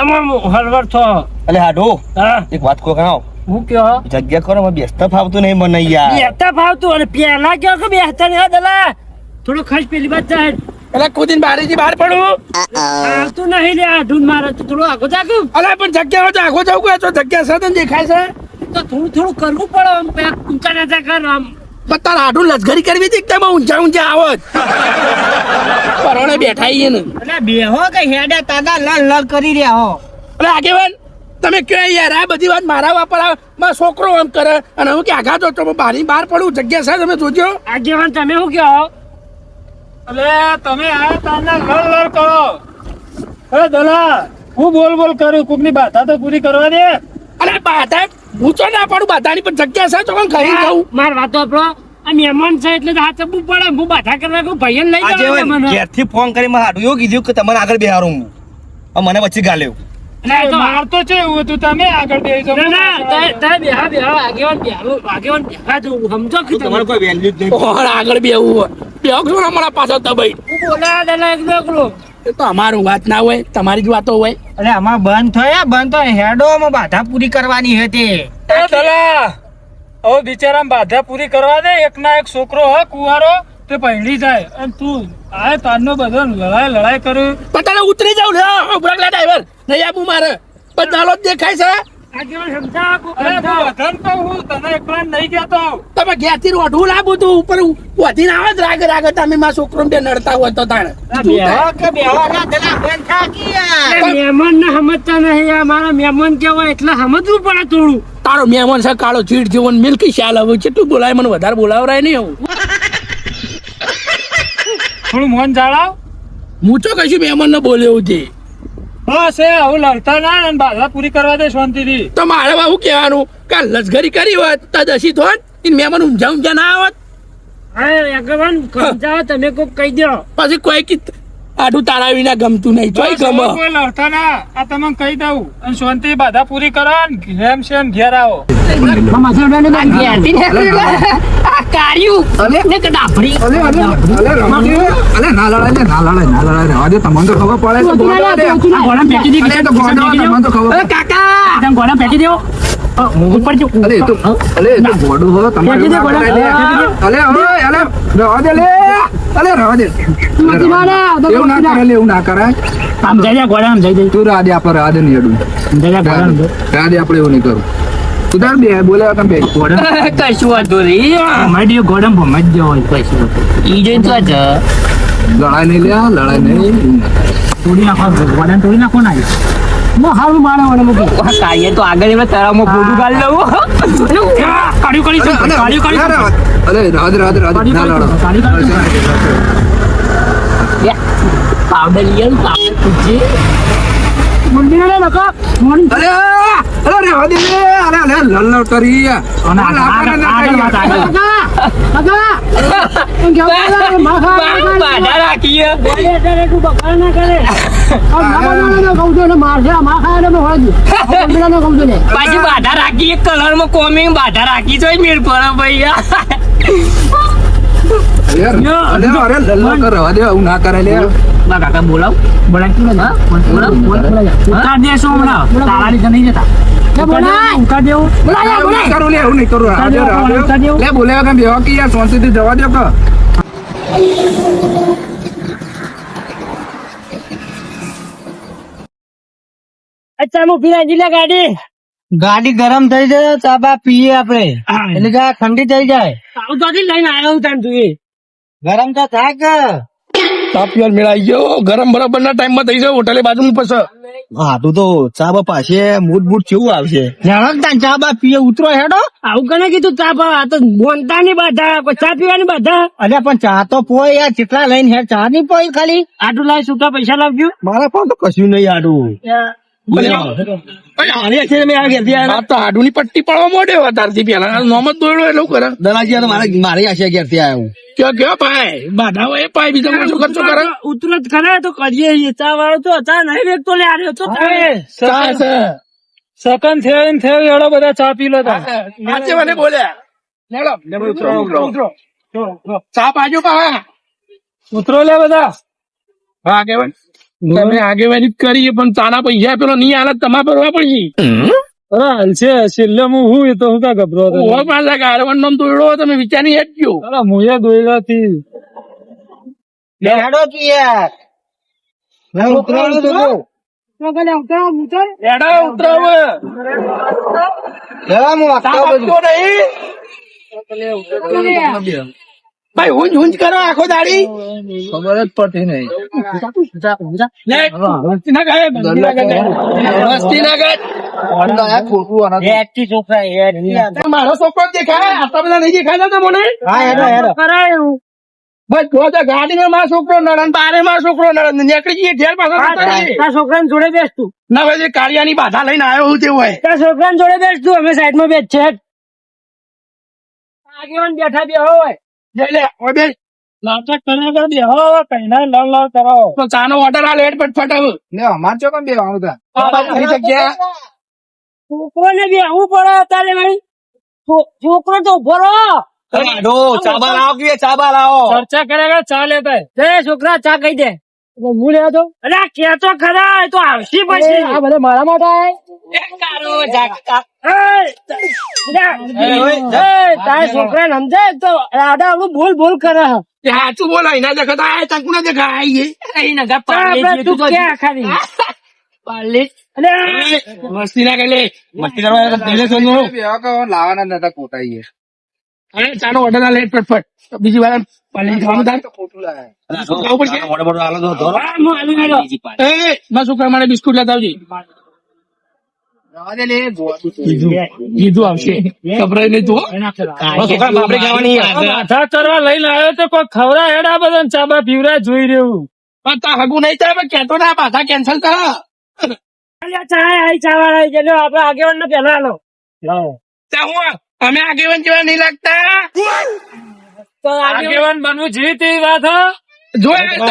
તમામ હળવર છો. અલે હાડો હા. એક વાત કહો કાં હું કયો? જગ્યા કરો મને બેસતા ફાવતું નહીં મને યાર. બેહતા ફાવતું અને પેલા કયો કે બેહતા નહીં દલા? થોડો ખાસ પેલી વાત જાય એટલે બારી બારીથી બહાર પડું. આવતું નહીં લે ઢૂંઢ મારે તો થોડું આગો જાગું. અલે પણ જગ્યા હોય તો આગો જાવ કે? તો જગ્યા છે તને દેખાય છે. તો થોડું થોડું કરવું પડે આમ પેલા ઊંચા નાચા કર આમ. પણ તારા આડું લશ્કરી કરવી હતી તમે ઊંચા ઊંચા આવત પરોણે બેઠા આઈએ ને એટલે બેહો કે હેડે તાદા લલ લલ કરી રહ્યા હો. અલે આગેવાન તમે કહો યાર? આ બધી વાત મારા વાપર મારો છોકરો એમ કરે. અને હું કે આઘા તો તો બારી બહાર પડું. જગ્યા છે તમે જોજો. આગેવાન તમે શું કહો અલે તમે આ તાના લલ લલ કરો. અરે દલા હું બોલ બોલ કરું. કોકની બાધા તો પૂરી કરવા દે અરે બાધા ઊંચો ના પડું? બાધાની પણ જગ્યા છે? તો ખરી જવું માર વાતો આપણો આ મહેમાન છે એટલે તો હાથ પડે. હું બાધા કરવા કહું ભાઈ લઈ આજે મને. ઘેરથી ફોન કરી મને હાડું એવું કીધું કે તમારે આગળ બેહારું હું. મને પછી ગાલ્યો માર છે એવું હતું. તમે આગળ બે ના ના તે- તે બેહા બેહા આગેવાન બેહા આગેવાન બેહા જો સમજો કે તમારે કોઈ વેલ્યુ જ નહીં. ઓહણ આગળ બેવું હોય. બેહો કે અમારા પાછળ દબાઈ. બોલા દલા એક એકલો. એ તો અમારું વાત ના હોય તમારી જ વાતો હોય. અરે આમાં બંધ થયા બંધ થયા. હેડો બાધા પૂરી કરવાની હતી. હવે બિચારા બાધા પૂરી કરવા દે એક ના એક છોકરો હ કુવારો તે પહેલી જાય. અને તું આ તારનો બધો લડાઈ લડાઈ કર્યું પણ ઉતરી જાવ લે ઉભરાક લે ડ્રાઈવર. નહીં આપું મારે. પણ દાલો જ દેખાય છે. તમે ઘેરથી રોઢું લાવું તું ઉપર વધીને આવે જ રાગે રાગે. તમે મારા છોકરો બે નડતા હોય તો તાણે. મહેમાન ને સમજતા નહીં આ મારા મહેમાન કેવાય એટલે સમજવું પડે થોડું. તારો મહેમાન છે કાળો ચીડ જેવો મિલકી શાલ હવે કેટલું બોલાય મને વધારે બોલાવરાય નહીં એવું થોડું મન જાળાવ. હું તો કશું મહેમાન ને બોલ્યો હતી હા છે આવું લડતા ના અને બાધા પૂરી કરવા દે શાંતિથી. તો મારે બા શું કહેવાનું? કે લશ્કરી કરી હોત તો દસી હોત ઈ મહેમાન ઊંઝા ઊંઝા ના આવત. હા આગેવાન સમજાવો તમે કોક કહી દો પછી કોઈ કી આડું તારા વિના ગમતું નહીં. ચોય બસ કોઈ લડતા ના આ તમને કહી દઉં. અને શાંતિ બાધા પૂરી કરો ને ઘેમ શેમ ઘેર આવો. અલે ના લડાય લે ના લડાય ના લડાય રહેવા દે તમને તો ખબર પડે. તો ગોળા દે. અલે તો ખબર અલે તો અલે તો ગોડું હો તમારે. અલે હવે અલે રહેવા દે લે અલે રહેવા દે. એવું ના કરે લે એવું ના કરાય તું રહેવા આપણે રહેવા દે નહીં અડું રહેવા દે આપણે એવું નહીં કરું. તું તાર બે બોલે તમે બે. કશું વાંધો નહીં. ગોડમ ભમજ જવો કશું ઈ જોઈ તો જ લડાય નહીં લે લડાઈ નહીં. તોડી નાખો ગોડમ તોડી નાખો ના હારું મારે મને મૂકી. કાઈએ તો આગળ એમાં તરામાં ભૂલું ગાલ લઉં કાઢ્યું કાઢી છે કાઢ્યું કાઢી અરે, રાધ રાધ રાધ ના ના લડો પાવડર લઈ પાવડર પૂછજે મંદિર ને નકા અરે અરે રહેવા દે અરે અરે લલ્લ કરી આગળ આગળ આગળ વાત આગળ બાધા રાખીએ પાછી બાધા રાખી કલરમાં કોમી બાધા રાખી રહેવા દે હમણાં તારાની તો નહીં જતા ઉતાર દેવું એવું નહીં કરું લે એવું નહીં કરું રહેવા દે, રહેવા દે. લે બોલે વગર બેહો કે યાર શાંતિથી જવા દો ગાડી. ગાડી ગરમ થઈ જાય ચા બા પીએ આપડે. એટલે જા ઠંડી થઈ જાય. આવું તો લઈને આવ્યો હું તાન તું ગરમ તો થાય કે? તાપિયાર મેળાઈ ગયો. ગરમ બરાબર ના ટાઈમમાં થઈ જાય હોટલે બાજુ પછી હા તું તો ચા બાપા પાસે મૂડ બૂટ કેવું આવશે? ચા બા પીએ ઉતરો હેડો. આવું કને કીધું? ચા પા આ તો બોનતા ની બાધા ચા પીવાની બાધા? અરે પણ ચા તો પોય યાર કેટલા લઈને હેડ ચા ની પોય ખાલી. આટલું લાવી છૂટા પૈસા લાવજો. મારા પણ તો કશું નહીં આડું. આ તો આડુની પટ્ટી પડવા મોડે તારથી પેલા. નોમ જ દોડ્યો એટલે કરે દલાજી મારે મારી આશા ઘેરથી આવ્યો કયો કયો ભાઈ? બાધા હોય એ પાય બીજા ખર્ચો કરે? ઉતરો જ તો કરીએ ચા વાળો તો ચા નહીં વેચતો લે આર્યો તો ચા. છે. સકન થયો ને થયો એડો બધા ચા પી લો તા. મને બોલ્યા લેડો ઉતરો ઉતરો. ઉતરો ચા પાજો પા ઉતરો લે બધા. હા કેવાય તમે આગેવાની જ કરી પણ તાના પૈસા પેલો નહીં હાલત તમા ભરવા પડશે. છેલ્લે હું હું એ તો હું કા ગભરો પાછા તમે વિચારી અરે થી તું યાર. મેં ઉતરાવ્યું તો જો. એડા ઉતરાવ લેવા હું આપતો બધું. ભાઈ હુંજ હુંજ કરો આખો દાડી? ખબર જ પડતી નહીં. મારો છોકરો દેખાય આટલા બધા નહીં દેખાતા તમને? હા હેડો હેડો બસ જો ગાડીમાં મારો છોકરો નડન બારે મારો છોકરો નડન નીકળી જઈએ ઘેર પાછો. છોકરા જોડે બેસ તું. ના ભાઈ કાળિયાની બાધા લઈને આવ્યો હું તેવું હોય. છોકરા જોડે બેસ તું અમે સાઈડમાં બેસ છે આગેવાન બેઠા બે હોય. લે ઓય બે નાટક કરે કર બે હો કઈ ના લવ લવ કરાવો તો ચાનો ઓર્ડર આ લેટ ફટફટ હવે ને અમાર ચો કેમ બેવાનું તા? આ જગ્યા. છોકરો ને બે હું પડે તારે ભાઈ. છો- છોકરો તો ઊભો રહો. કાઢો ચાબા લાવો કે ચાબા લાવો ચર્ચા કર્યા કર ચા લેતા તે છોકરા ચા કહી દે. હું લેવા તો અરે કે તો ખરા તો આવશે પછી. આ બધા મારા માટે તારા છોકરા સમજે તો આડા આવડું બોલ બોલ કરે સાચું બોલો એના દેખાતા તંકુ ના દેખાય. આપણે તું મસ્તી ના કરે મસ્તી કરવા પહેલે સોનું બેવા કહો લાવવાના નતા ખોટા અરે ચાનો ઓર્ડર આ લેટ ફટફટ. બીજી વાર પાલી ખાવાનું થાય. ખોટું લાવે. મોટો મોટો હાલો તો ધોરો. આ હું એ મારા છોકરા માટે બિસ્કુટ લેતા આવજે. કીધું. આવશે. ખબરાય નહીં તું હો. મારા છોકરા બાપરી ખાવાની આ માથા ચરવા લઈને આવ્યો તો કોઈ ખવરા હેડા બધા ચાબા પીવરા જોઈ રહ્યું. પણ તાર હગું નહીં થાય કેતો ના પાછા કેન્સલ કરો. આપડે આગેવાન ને પેલા આલો. ત્યાં હું અમે આગેવાન જેવા નહીં લાગતા? તો આગેવાન બનવું જેવી તે વાત જોયા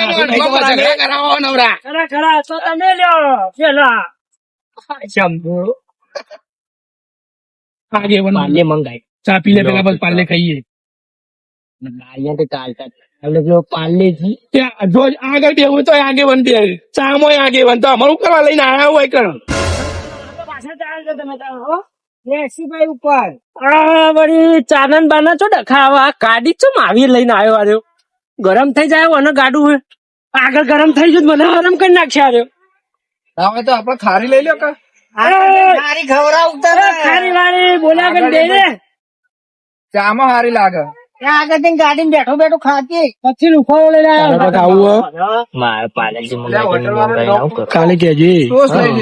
તમે કરાવો નવરા. ખરા ખરા તો તમે લ્યો પેલા. આગેવાન મંગાઈ ચા પી લે પેલા બસ પાલે ખાઈએ. ત્યાં જો આગળ બેવું તો આગેવાન બે. ચામોય આગેવાન તો અમારું કરવા લઈને આયા હોય કણ. પાછા ચાલજો તમે તાર, હો. એસીભાઈ ઉપર. આ વળી ચાનન બાના છો ડખાવા ગાડી ચમ આવી લઈને આવ્યો આર્યો ગરમ થઈ જાય અને ગાડું હે આગળ ગરમ થઈ ગયું તો મને ગરમ કરી નાખશે આર્યો હવે તો આપડે ખારી લઈ લો કા. મારી ખવડાવતા ખારી વાળી બોલ્યા કરી દે રે ચામાં હારી લાગે. ત્યાં આગળ બેઠો બેઠો ખાતી. પછી રૂફાળો લઈને આવ્યો લે, હોટલ વાળાને નોમ કાલે કેજે ટોસ લઈ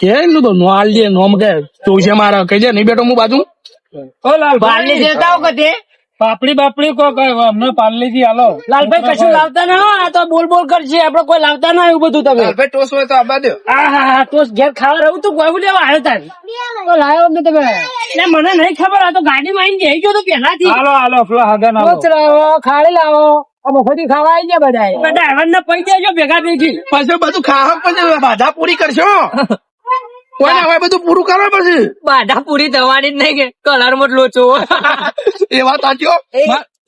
કે તો નો હાલ દે નોમ કે. તું છે મારા. કઈ દે નહીં બેઠો હું બાજુ? ઓ દેતા હો કદે. પાપડી બાપડી કો અમને પાર્લે થી આલો લાલભાઈ કશું લાવતા ના હો, આ તો બોલ બોલ કરશે આપડે કોઈ લાવતા ના એવું બધું તમે. ટોસ હોય તો આબા દો આ હા હા ટોસ ઘેર ખાવા રહું તું કોઈ લેવા આવ્યો તારી. તો લાવ્યો અમને તમે. એટલે મને નહીં ખબર આ તો ગાડી માં જઈ ગયો તો પહેલાથી. હાલો હાલો પેલા હાગા ના કોચ લાવો. ખાડી લાવો. મફતી ખાવા આવી ગયા બધા બધા ને પૈ દેજો ભેગા ભેગી. પછી બધું ખાવા પછી બાધા પૂરી કરશો? કોઈને હવે બધું પૂરું કરવા પછી? બાધા પૂરી થવાની જ નહીં કે કલરમાં લોચો. એ વાત સાચો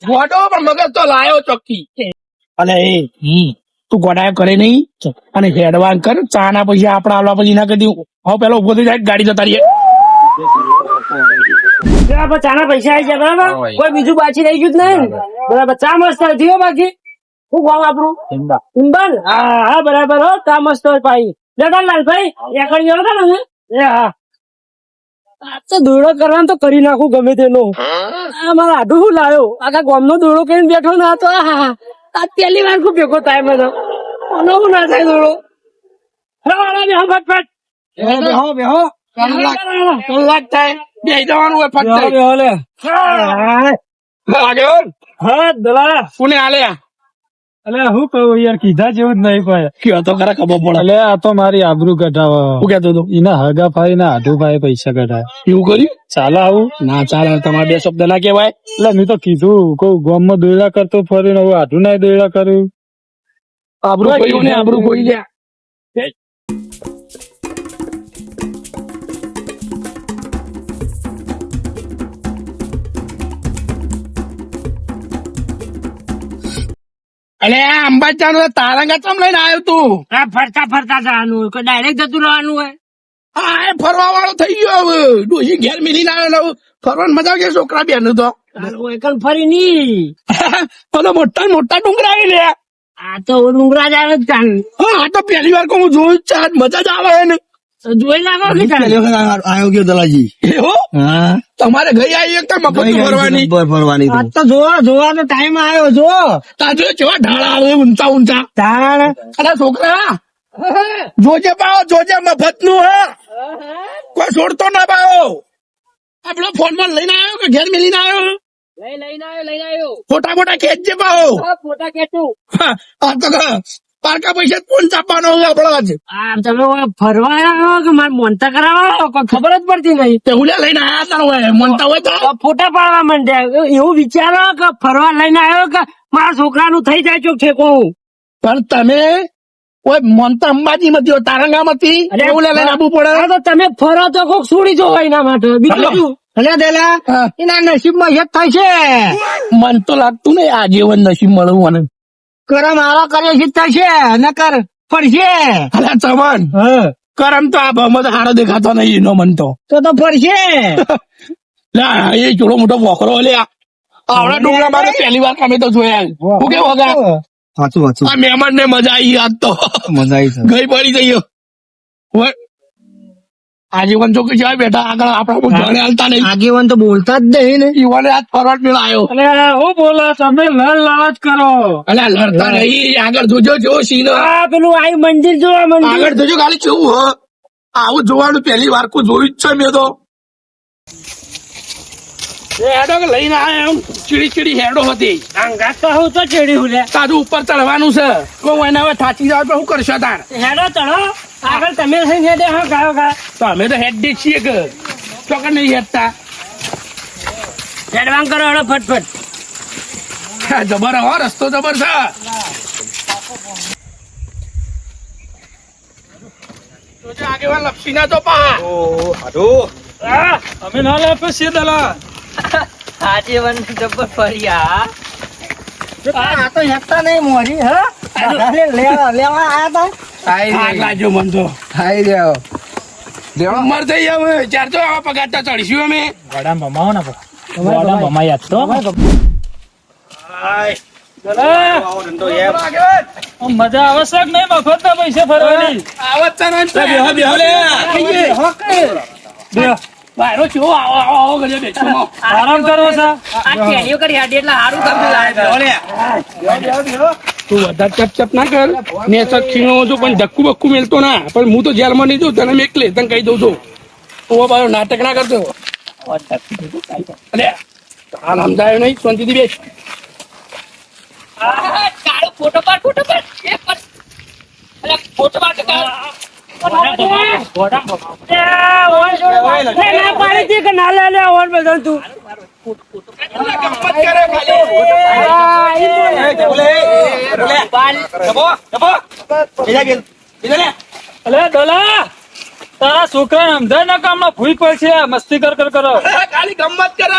ગોડો પણ મગજ તો લાયો ચોખ્ખી. અલે એ તું ગોડાયો કરે નહીં. અને હેડવાન કર. ચા ના પૈસા આપડા આવવા પછી ના કરી હવે પેલો ઊભો થઈ જાય ગાડી જતા રહીએ. આપણે ચાના પૈસા આવી ગયા બરાબર? કોઈ બીજું બાકી રહી ગયું જ નહીં? બરાબર ચા મસ્ત હતી બાકી. શું ભાવ આપણું? ઇમ્બાલ હા હા બરાબર હો ચા મસ્ત હોય પાઈ. લેતા લાલભાઈ એકડ ગયો ને એ હા. તો દોડો કરવાનો તો કરી નાખું ગમે તેનો. આ મારા આડું શું લાયો? આખા ગામનો દોડો કરીને બેઠો ના તો પેલી હા આ પહેલી વાર ખૂબ ભેગો થાય મને? મને શું ના થાય દોડો? બેહો ફટફટ. બેહો બેહો. કલાક કલાક થાય. બે જવાનું હોય ફટ બેહો લે. હા. આગળ. હા દલા કોને આલ્યા? અલે હું કહું યાર કીધા જેવું જ નહીં ભાઈ કયો તો ખરા ખબર પડે. અલે આ તો મારી આબરૂ કઢાવા શું કેતો હતો. એના હગા ભાઈ ના આધુ ભાઈ પૈસા કઢાય એવું કર્યું? ચાલે આવું. ના ચાલે તમારે બે શબ્દ ના કહેવાય. એટલે મેં તો કીધું કોઈ ગામમાં દોયડા કરતો ફરીને ને આધુ ના દોયડા કર્યું. આબરું કોઈ ને આબરૂ કોઈ લ્યા. અલે આ અંબાચા નું તારંગા ચમ લઈને આવ્યો તું? આ ફરતા ફરતા જવાનું કે ડાયરેક્ટ જતું રહેવાનું હોય. હા ફરવા વાળો થઈ ગયો હવે. ડોસી ઘેર મિલીને આવ્યો ફરવાની મજા આવશે છોકરા બેન તો. ફરી ની પેલો મોટા મોટા ડુંગરા આવી લે. આ તો ડુંગરા જ આવે હા આ તો પહેલી વાર કહું જોયું મજા જ આવે ને જોઈ કે આવ્યો ગયો દલાજી હા. તમારે ગઈ આવી એક મફત ફરવાની ફરવાની આજ તો જો જોવાનો ટાઈમ આવ્યો જો તાજો કેવા ઢાળા આવે ઊંચા ઊંચા. અરે છોકરા જોજે પાઓ જોજે મફતનું હા. કોઈ છોડતો ના પાઓ આપડે ફોનમાં લઈને આવ્યો કે ઘેર મિલીને આવ્યો? લઈ લઈને આવ્યો લઈને આવ્યો. ફોટા મોટા ખેંચજે પાઓ ફોટા ખેંચું. હા, આ તો પારકા પૈસા કોણ ચાપવાનો હોય તમે ફરવા આવ્યા કે મારે મોનતા કરાવવા કોઈ ખબર જ પડતી નહીં. તે ઉલ્યા લઈને આયા તાર હોય મોનતા હોય તો? ફોટા પાડવા માંડ્યા એવું વિચારો કે ફરવા લઈને આવ્યો કે મારા છોકરાનું થઈ જાય ચોક ઠેકો પણ તમે કોઈ મોનતા અંબાજી માં તારંગા માંથી એવું લઈને આવવું પડે? તો તમે ફરો તો કોક છોડી જો એના માટે. બીજું અલે દેલા. એના નસીબમાં યદ થાય છે. મન તો લાગતું નહીં આ જીવન નસીબ મળવું મને. કરમ આવા કરે છે થશે નકર ફરશે. અલા ચમન કરમ તો આ ભાવમાં તો સારો દેખાતો નહીં એનો મન તો. તો તો ફરશે. લા એ જોડો મોટો વોકરો લે આવડા ડુંગરા મારે પહેલી વાર અમે તો જોયા હું કે વગા સાચું સાચું. આ મહેમાન ને મજા આવી આજ તો. મજા આવી ગઈ પડી હોય. આજીવન તો જાય બેટા આગળ આપણા ઘરે હાલતા નહીં. આગેવાન તો બોલતા જ નહીં ને. યુવાને આજ ફરવાડ મેળ આવ્યો અરે હું બોલો તમે લડ લડ કરો. અરે લડતા નહીં. આગળ જોજો જો સીન. આ પેલું આઈ મંદિર જોવા મંદિર. આગળ જોજો ખાલી કેવું હ. આવું જોવાનું પહેલી વાર કોઈ જોયું જ છે મેં તો. એ હેડો કે લઈને આયા એમ. ચીડી ચીડી હેડો હતી. આંગા તો હું તો ચીડી હું લે. તાજુ ઉપર ચડવાનું છે. કોઈ એના હવે થાચી જાવ તો શું કરશો તાર? હેડો ચડો આગળ તમે થઈને હેડે હા ગાયો ગા તો અમે તો હેડ દે છીએ કે. ચોકર નહીં હેડતા. હેડવાંગ કરો હેડો ફટફટ. જબર હો રસ્તો જબર છે. આગેવાન લપસી ના તો પા. આ, અમે ના લે પછી દલા આ તો હેકતા નહીં મોરી હા લેવા લેવા આયા તા આગ લાગ્યો મન તો ખાઈ રહ્યો ઉંમર થઈ હવે ચાર તો આવા પગારતા ચડશું અમે વડા મમાવો ને વડા મમા યાદ તો દલા, મજા આવશે છે નહીં મફત ના પૈસે ફરવાની આવત બેહો બેહો લે બે, બાયરો છો આવો આવો આવો કરીએ બેઠો માં. આરામ કરો સા આ ટેડીઓ કરી હાડી એટલે હારું કામ તું વધારે ચપ ચપ ના કર. ને સત ખીણો છું પણ ધક્કુ બક્કુ મેલતો ના. પણ હું તો જેલમાં નહીં જઉં તને મેકલે તને કહી દઉં છું. તું બાયો નાટક ના કરતો. અલે હાલ સમજાયો નહીં શાંતિથી બેસ. ફોટો પાડ ફોટો પાડ. ફોટો પાડ તારા છોકરા સમજાય ના કામમાં ભૂઈ પડશે મસ્તી કર કર કરો ખાલી ગમત કરો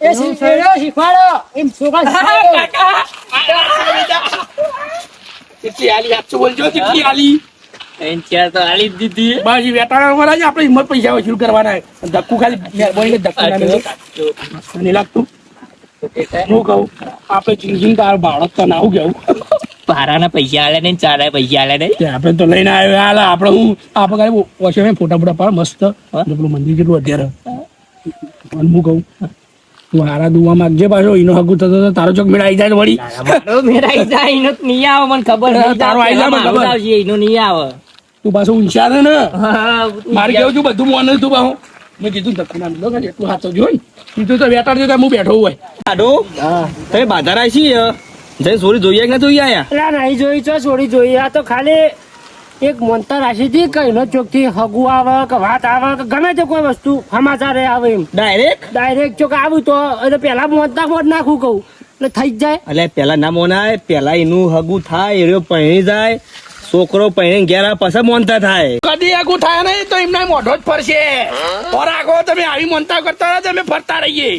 એ શીખવાડો શીખવાડો એમ કેટલી આલી સાચું બોલજો, કેટલી આલી. ચાર તો આલી જ દીધી બાજી વેટાણા વાળા છે આપણે હિંમત પૈસા વસૂલ કરવાના ધક્કું ખાલી મહેરબાની ધક્કુ નહીં લાગતું હું કહું આપણે જિંદગી તાર બાળક તો ના આવું કેવું? પારાના પૈસા આલે નહીં ચારે પૈસા આલે ને તે આપણે તો લઈને આવ્યો હાલ આપણે હું આપણે ખાલી વોશો ફોટા ફોટા પાડ મસ્ત. પેલું મંદિર કેટલું અત્યારે. અને હું કહું તું હારા દુવા માંગજે પાછો એનો હગું થતો તો તારો ચોક મેળા આવી જાય વળી. મારો આવી જાય એનો નહીં આવે મને ખબર તારો આવી જાય મને ખબર. આવશે, એનો નહીં આવે. તું પાછો ઊંચા ને. મારે કેવું છું બધું મોને તું પાછું. મેં કીધું ધક્કુ ના મિલો ખાલી એટલું હાથ જોઈ. કીધું તો વેટાડ જોતા હું બેઠો હોય. આડો તમે બાધા રાખી જય સોરી જોઈએ કે ના જોઈએ આયા અલા, નહીં જોઈ છો સોરી જોઈએ. આ તો ખાલી એક મોનતા રાશિ થી કઈ નો ચોકથી હગુ આવે કે વાત આવે કે ગમે તે કોઈ વસ્તુ સમાચાર આવે એમ. ડાયરેક્ટ ડાયરેક્ટ ચોક આવું તો એટલે પેલા મોનતા મોત નાખું કહું. એટલે થઈ જ જાય. એટલે પેલા ના મોનાય પેલા એનું હગું થાય એ પહેરી જાય છોકરો પહેરીને ઘેર પછી મોનતા થાય. કદી આગું થાય નહીં તો એમને મોઢો જ ફરશે. ઓર આગો તમે આવી મોનતા કરતા રહો તમે ફરતા રહીએ.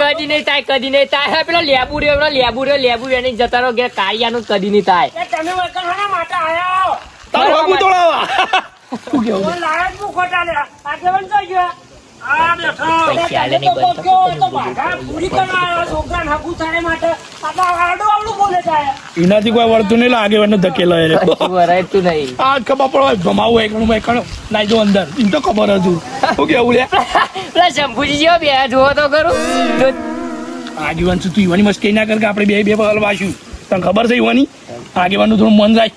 કદી નહીં થાય કદી નહીં થાય. પેલો લેબુ રહ્યો પેલો લેબુ રહ્યો લેબુ એને જતા રહો ઘેર કાળિયાનું કદી નહીં થાય. તમે વળકણ માટે આવ્યા તારું આગું તોડાવા લાયક મુખોટા ખોટા લે ગયો આ બેઠો તો કહો તો ભાગા પૂરી કરવા આવ્યો છોકરાને હગું થાય માટે. આ તો આડું આવડું બોલે જાય એનાથી કોઈ વળતું નહીં લાગે એને ધકેલો એ. વરાયતું નહીં. આ જ ખબર પડે ભમાવું એકણું મેં કણું નાઈ જો અંદર. એમ તો ખબર હતું. શું કેવું લે? પેલા શંભુજી જેવો બે જોવો તો કરું આગેવાન છું તું ઈવાની મસ્તી ના કર કે આપણે બે બે પગલ વાંચ્યું તને ખબર છે ઈવાની? આગેવાનનું થોડું મન રાખ.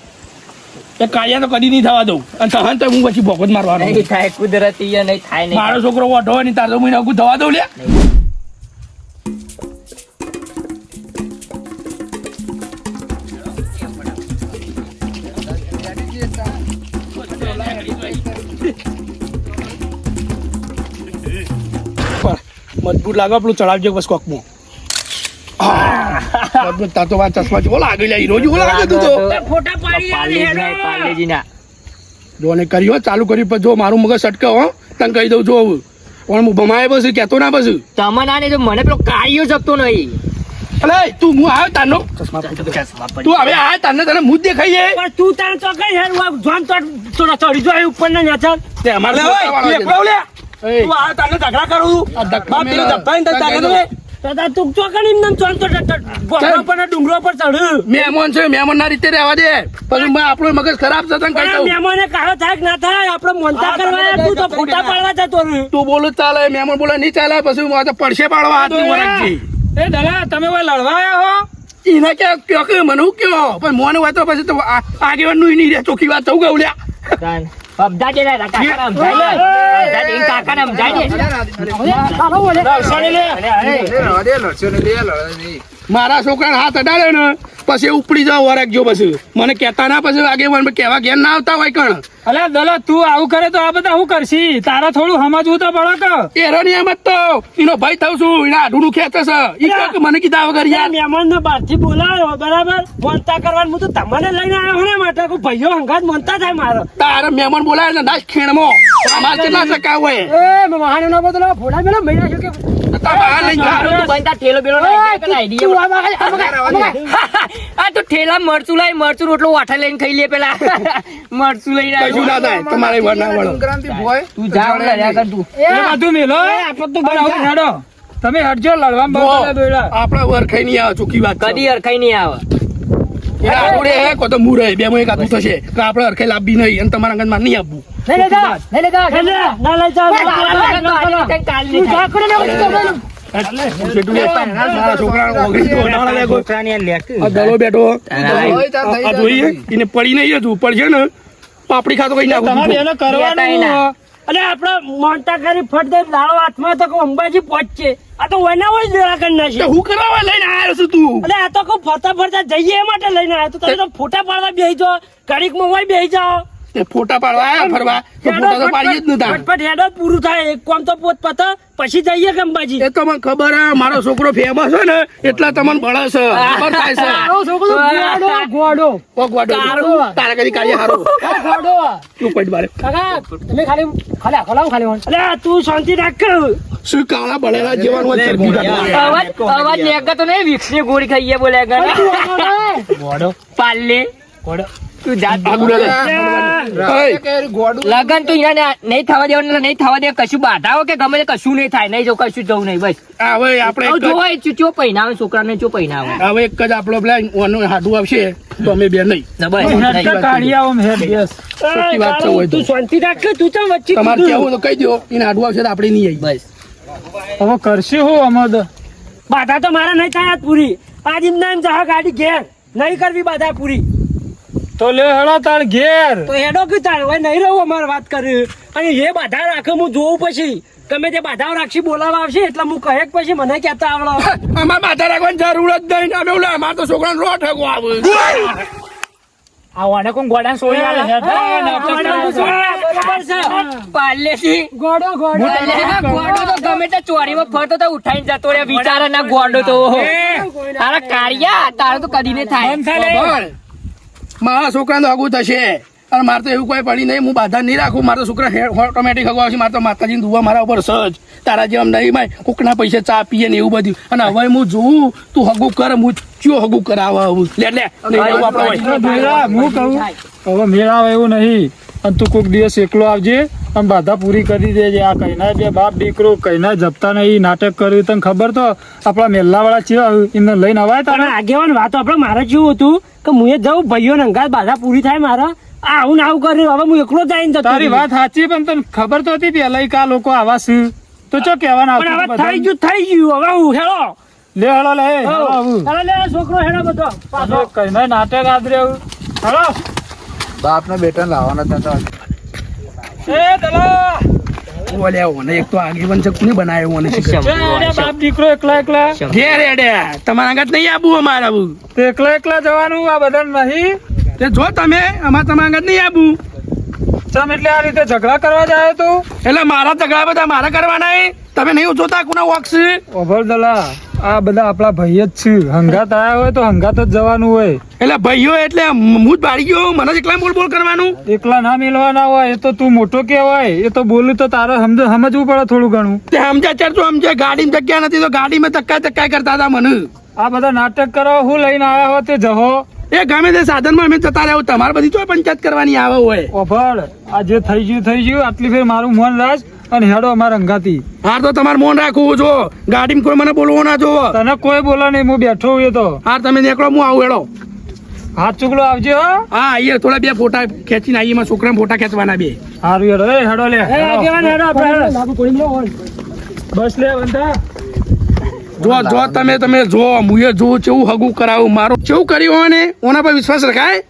એ કાયા તો કદી નહીં થવા દઉં. અને સહન તો હું પછી ભોગવત મારવાનો નહીં થાય કુદરતી નહીં થાય નહીં મારો છોકરો ઓઢો હોય ને તાર તો મહિને આગું થવા દઉં લે મજબૂત લાગે પેલું ચડાવજો બસ કોકમાં મજબૂત તો વાત ચશ્મા જેવો લાગે લે રોજ જેવો લાગે તું તો. ફોટા પાડી ના જો ને. કર્યો ચાલુ કર્યું પણ જો મારું મગજ સટકે હો તને કહી દઉં જો પણ હું ભમાય બસ કેતો ના બસ. તમે ના ને તો મને પેલો કાળિયો જપતો નહીં. અલે તું હું આવ્યો તારનો? તું હવે આ તારને તને મુદ્દે ખાઈએ. પણ તું તારે તો કઈ હેર જોન તો થોડા ચડી જાય ઉપર ને નેચર તે અમારે છોકરાવાળા છે. એ, આ ધક્કા મેલા. દાદા તું તો કઈ એમને જોન તો ગોળા પર ને ડુંગરો પર ચડ્યું મહેમાન છે મહેમાન ના રીતે રહેવા દે. પછી મેં આપણું મગજ ખરાબ થતા કઈ કહી મહેમાને કહ્યો થાય કે ના થાય? આપણો મોનતા કરવા તું તો ફોટા પાડવા જતો રહ્યો. તું બોલું ચાલે મહેમાન બોલે નહીં ચાલે પછી હું તો પડશે પાડવા હાથની વરખથી. એ દાદા તમે કોઈ લડવા આવ્યા હો? એને કે કયો કે મને કયો? પણ મોને હોય તો પછી તો આ- આગેવાનનું નહીં રે ચોખ્ખી વાત થવું ગયું લ્યા સમજાજે સમજાય ને સમજાજે. મારા છોકરા હાથ અડાડ્યો ને પછી ઉપડી જાવ વરખજો પછી. મને કહેતા ના પછી આગેવાન કહેવા ઘેર ના આવતા હોય કણ. અલે દલા તું આવું કરે તો આ બધા હું કરશી? તારા થોડું સમજવું તો પડે કે? એરો ની એમ જ તો. એનો ભાઈ થઉં છું. એના આડું ખેંચે છે. ઈ કહે કે મને કીધા વગર યાર. મહેમાન ને બહારથી બોલાવ્યો બરાબર? મોનતા કરવાનું હું તો તમને લઈને આવ્યો ને માટે. કોઈ ભાઈઓ હંગાત મોનતા થાય મારો. તારે મહેમાન બોલાવે ને નાશ ખેણમો. અમારે કેટલા ટકા હોય? એ વાહન નો બદલો ફોડા મેલો મહિના કે તાર બહાર લઈ જા. બંધા ઠેલો બેલો ના પેલા idea આ તો ઠેલા મરચું લાય મરચું રોટલો વાઠા લઈને ખાઈ લે પેલા મરચું લઈને આવ્યો ના થાય તમારે વર ના વળો તું જા ઓલા રહ્યા કર તું એ બધું મેલો અને આવું હેડો તમે હટજો લડવા જો, દોડા આપણા વરખાઈ નહીં આવે ચોખ્ખી વાત કદી અરખાઈ નહીં આવે હે, કો તો મું રહે બે માં એક આધું થશે કે આપણે હરખાઈ લાવવી નહીં અને તમારા અંગનમાં નહીં આપવું લઈ જા ના લઈ જા મારા તો કોઈ. આ દલો બેઠો. આ પડી નહીં હજુ પડશે ને પાપડી ખાતો કઈ નાખું કરવાનું. આપડે કરી ફટ દે હાથમાં તો અંબાજી પહોંચશે. આ તો વૈના હોય જરા કરી તો હું કરવા લઈને આવ્યો છું તું? અને આ તો કહું ફરતા ફરતા જઈએ એ માટે લઈને આવ્યો તો તમે તો ફોટા પાડવા બેસી જાઓ ઘડીકમાં હોય બેસી જાઓ. ફોટા પાડવા આવ્યા ફરવા? તો ફોટા તો પાડીએ જ નતા. ફટફટ હેડો પૂરું થાય. એક કોમ તો પોત પત પછી જઈએ કે અંબાજી? એ તો મને ખબર હે મારો છોકરો ફેમસ છે ને એટલા તમને બળે છે. ખબર થાય છે. ગોડો ગોડો. ઓ ગોડો તારા કદી કાર્ય હારો. ગોડો. તું પડ બારે કાકા તમે ખાલી ખાલી આખો લાવો ખાલી અલે તું શાંતિ રાખ. શું કાળા બળેલા જેવાનું અવાજ અવાજ લેગા તો નહીં વિક્ષની ગોળી ખાઈએ બોલે ગોડો. પાલ્લે. ગોડો. તું જાત લગન તું અહીંયા નહીં થવા દેવાનું નહીં થવા દે કશું બાધાઓ કે ગમે તે કશું નહીં થાય નહીં જો કશું જવું નહીં બસ. હવે આપણે જોવાય ચો પહેનાવે છોકરાને ચો પહેરાવે હવે એક જ આપણો પેલા ઓનું હાડું આવશે તો અમે બે નહીં. તું. શાંતિ રાખ તું તો વચ્ચે તમારે કેવું તો કહી દો એને હાડું આવશે તો આપણે નહીં આવી બસ. હવે કરશે હું અમદ. બાધા તો મારા નહીં થાય પૂરી. આજ એમ એમ જા ગાડી ઘેર. નહીં કરવી બાધા પૂરી. તો લે હેડો તાર ઘેર. તો હેડો કે તાર હવે નહીં રહું અમારે વાત કરી અને એ બાધા રાખે હું જોઉં પછી. તમે જે બાધા રાખશી બોલાવા આવશે એટલે હું કહે પછી મને કહેતા આવડો. અમારે માથા રાખવાની જરૂર જ નહીં અમે ઓલા અમારે તો છોકરાને રો ઠગો આવે. આવાને કોણ ગોડા સોળી ગોડો ગોડો. ગોડો તો ગમે તે ચોરીમાં ફરતો તો ઉઠાઈને જતો રે વિચાર ના ગોડો. તો તારા કારિયા તારે તો કદી ને થાય? મારા છોકરાને હગું થશે. અને મારે તો એવું કોઈ પડી નહીં હું બાધા નહીં રાખું. મારા છોકરા ઓટોમેટિક હગવા આવશે. મારે તો માતાજીની દુવા મારા ઉપર સજ. તારા જેમ નહીં ભાઈ કોકના પૈસે ચા પીએ ને એવું બધું. અને હવે હું જોઉં તું હગું કર હું ચિયો હગું કરાવે આવું? લે લે. હું કહું હવે મેળા આવે એવું નહીં. અને તું કોઈક દિવસ એકલો આવજે. અને બાધા પૂરી કરી દેજે આ કહીના બે બાપ દીકરો કહીના જપતા નહીં નાટક કર્યું. તને ખબર તો આપણા મેલ્લાવાળા વાળા છે એમને લઈને અવાય તારે? આગેવાન વાત આપણે મારે કેવું હતું કે હું એ જાઉં ભાઈઓ નંગા બાધા પૂરી થાય મારા. આવું ને આવું કર્યું. હવે હું એકલો જ આવીને જતો તારી વાત સાચી પણ તને ખબર તો હતી પેલા કા આ લોકો આવા છે? તો ચો કહેવાના પણ હવે થઈ ગયું થઈ ગયું. હવે હું હેળો. લે હળો લે હળો લે છોકરો હેળો બધો. પાછો કઈના નાટક આદરે હળો. બાપને બેટા લાવવાના હતા એકલા એકલા. તમારા આગળ નહીં આબુ અમારે આવું એકલા એકલા જવાનું આ બધા નહીં. તે જો તમે અમારે તમારા આગળ નહીં આબુ. ચમ એટલે આ રીતે ઝઘડા કરવા જાય તું? એટલે મારા ઝઘડા બધા મારા કરવાના તમે નહીં જોતા કુના વોક્સ? ઓભર દલા આ બધા આપણા ભાઈ જ છે હંગાત આયા હોય તો હંગાત જ જવાનું હોય. એટલે ભાઈઓ એટલે હું જ બાળી ગયો મને જ એકલા બોલ બોલ કરવાનું? એકલા ના મેળવાના હોય એ તો તું મોટો કહેવાય. એ તો બોલું તો તારે સમજ સમજવું પડે થોડું ઘણું. તે સમજ્યા ચાર તું સમજે ગાડીમાં જગ્યા નથી તો ગાડીમાં ધક્કા ધક્કા કરતા હતા મને. આ બધા નાટક કરો હું લઈને આવ્યા હો તે જહો. એ ગમે તે સાધનમાં અમે જતા રહ્યા તમારે બધી તો પંચાયત કરવાની આવે હોય. ઓભળ આ જે થઈ ગયું થઈ ગયું આટલી ફેર મારું મન રાજ. અને હેડો અમારા અંગાતી હાર તો તમારે મોન રાખવું જો. ગાડીમાં કોઈ મને બોલવો ના જોવો તને કોઈ બોલે નહીં હું બેઠો હું તો. હાર તમે નીકળો હું આવું હેડો. હાથ ચુકલો આવજો હા. આઈએ થોડા બે ફોટા ખેંચીને આવીએ મારા છોકરા ફોટા ખેંચવાના બે. હારું હેડો એ હેડો લે. એ આગેવાન હેળો આપણે બસ લે જો જો તમે તમે જો મુએ જો કેવું હગું કરાવું મારું. કેવું કર્યું હોય ને ઓના પર વિશ્વાસ રખાય?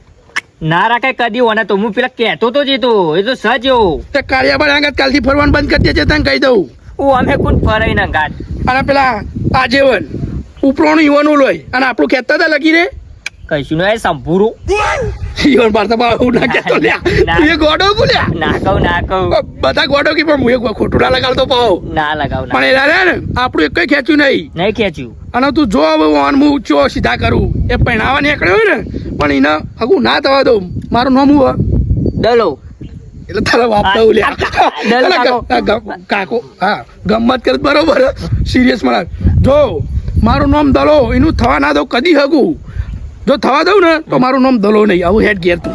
ના રાખાય કદી ઓને તો હું પેલા કહેતો તો જીતો એ તો સજ એવો તે કાળિયાબાઈ આગળ કાલથી ફરવાનું બંધ કરી દેજે તને કહી દઉં. ઓ અમે કોણ ફરાઈ ના ગાત? અને પેલા આજીવન ઉપરોનું યુવાનું લોય અને આપણું કહેતા હતા લગી રે કહીશું ને સંભૂરો. યુવાન પાડતા બા ના કહેતો લ્યા. તું એ ગોડો બોલ્યા? ના કહું ના કહું. બધા ગોડો કે પણ હું એક ખોટું ના લગાડતો પાવ ના લગાવ પણ એ રે ને આપણું એક ખેંચ્યું નહીં. નહીં ખેંચ્યું. અને તું જો હવે ઓન હું ઊંચો સીધા કરું. એ પહેણાવા નીકળ્યો ને પણ એને હગું ના થવા દઉં. મારું નામ હું ડલો. એટલે તારા બાપ તો લ્યા ડલ અલા, કાકો. હા ગમત કરે બરોબર સિરિયસ મને જો મારું નામ દલો એનું થવા ના દઉં કદી હગું. જો થવા દઉં ને તો મારું નામ દલો નહીં આવું હેડ ગેર તું.